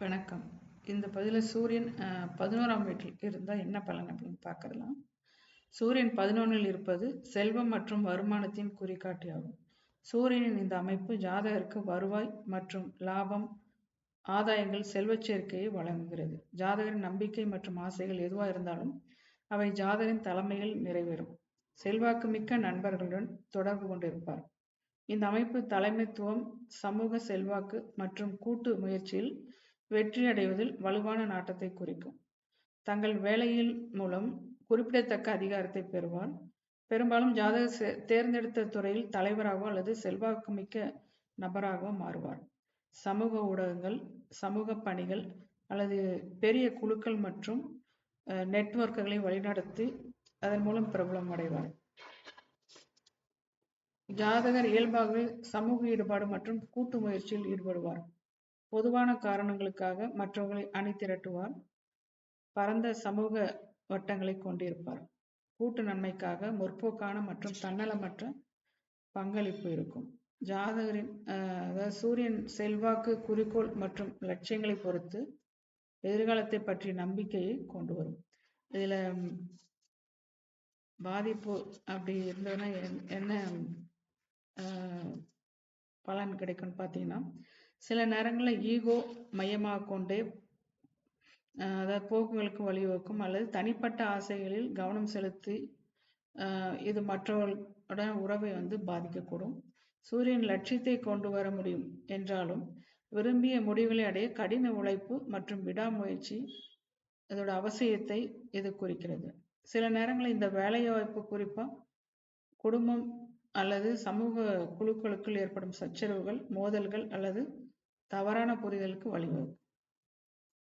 வணக்கம். இந்த பதிவில் சூரியன் பதினோராம் வீட்டில் இருந்தால் என்ன பலன் அப்படின்னு பார்க்கலாம் சூரியன் பதினொன்றில் இருப்பது செல்வம் மற்றும் வருமானத்தின் குறிகாட்டியாகும். சூரியனின் இந்த அமைப்பு ஜாதகருக்கு வருவாய் மற்றும் லாபம் ஆதாயங்கள் செல்வச் சேர்க்கையை வழங்குகிறது. ஜாதகரின் நம்பிக்கை மற்றும் ஆசைகள் எதுவாக இருந்தாலும் அவை ஜாதகரின் தலைமையில் நிறைவேறும். செல்வாக்கு மிக்க நண்பர்களுடன் தொடர்பு கொண்டிருப்பார். இந்த அமைப்பு தலைமைத்துவம் சமூக செல்வாக்கு மற்றும் கூட்டு முயற்சியில் வெற்றி அடைவதில் வலுவான நாட்டத்தை குறிக்கும். தங்கள் வேலையில் மூலம் குறிப்பிடத்தக்க அதிகாரத்தை பெறுவார். பெரும்பாலும் ஜாதக தேர்ந்தெடுத்த துறையில் தலைவராகவோ அல்லது செல்வாக்குமிக்க நபராகவோ மாறுவார். சமூக ஊடகங்கள் சமூக பணிகள் அல்லது பெரிய குழுக்கள் மற்றும் நெட்வொர்க்குகளை வழிநடத்தி அதன் மூலம் பிரபலம் அடைவார். ஜாதகர் இயல்பாகவே சமூக ஈடுபாடு மற்றும் கூட்டு முயற்சியில் ஈடுபடுவார். பொதுவான காரணங்களுக்காக மற்றவர்களை அணிதிரட்டுவார் பரந்த சமூக வட்டங்களை கொண்டிருப்பார். கூட்டு நன்மைக்காக முற்போக்கான மற்றும் தன்னலமற்ற பங்களிப்பு இருக்கும். ஜாதகரின் அதாவது சூரியன் செல்வாக்கு குறிக்கோள் மற்றும் லட்சியங்களை பொறுத்து எதிர்காலத்தை பற்றிய நம்பிக்கையை கொண்டு வரும். இதுல பாதிப்பு அப்படி இருந்ததுன்னா என்- என்ன பலன் கிடைக்கும்னு பார்த்தீங்கன்னா சில நேரங்களில் ஈகோ மையமாக கொண்டே அதாவது போக்குகளுக்கு வழிவகுக்கும் அல்லது தனிப்பட்ட ஆசைகளில் கவனம் செலுத்தி இது மற்றவர்களுடன் உறவை வந்து பாதிக்கக்கூடும். சூரியன் லட்சியத்தை கொண்டு வர முடியும் என்றாலும் விரும்பிய முடிவுகளை அடைய கடின உழைப்பு மற்றும் விடாமுயற்சி இதோட அவசியத்தை இது குறிக்கிறது. சில நேரங்களில் இந்த வேலை வாய்ப்பு குறிப்பாக குடும்பம் அல்லது சமூக குழுக்களுக்குள் ஏற்படும் சச்சரவுகள் மோதல்கள் அல்லது தவறான புரிதலுக்கு வழிவகுக்கும்.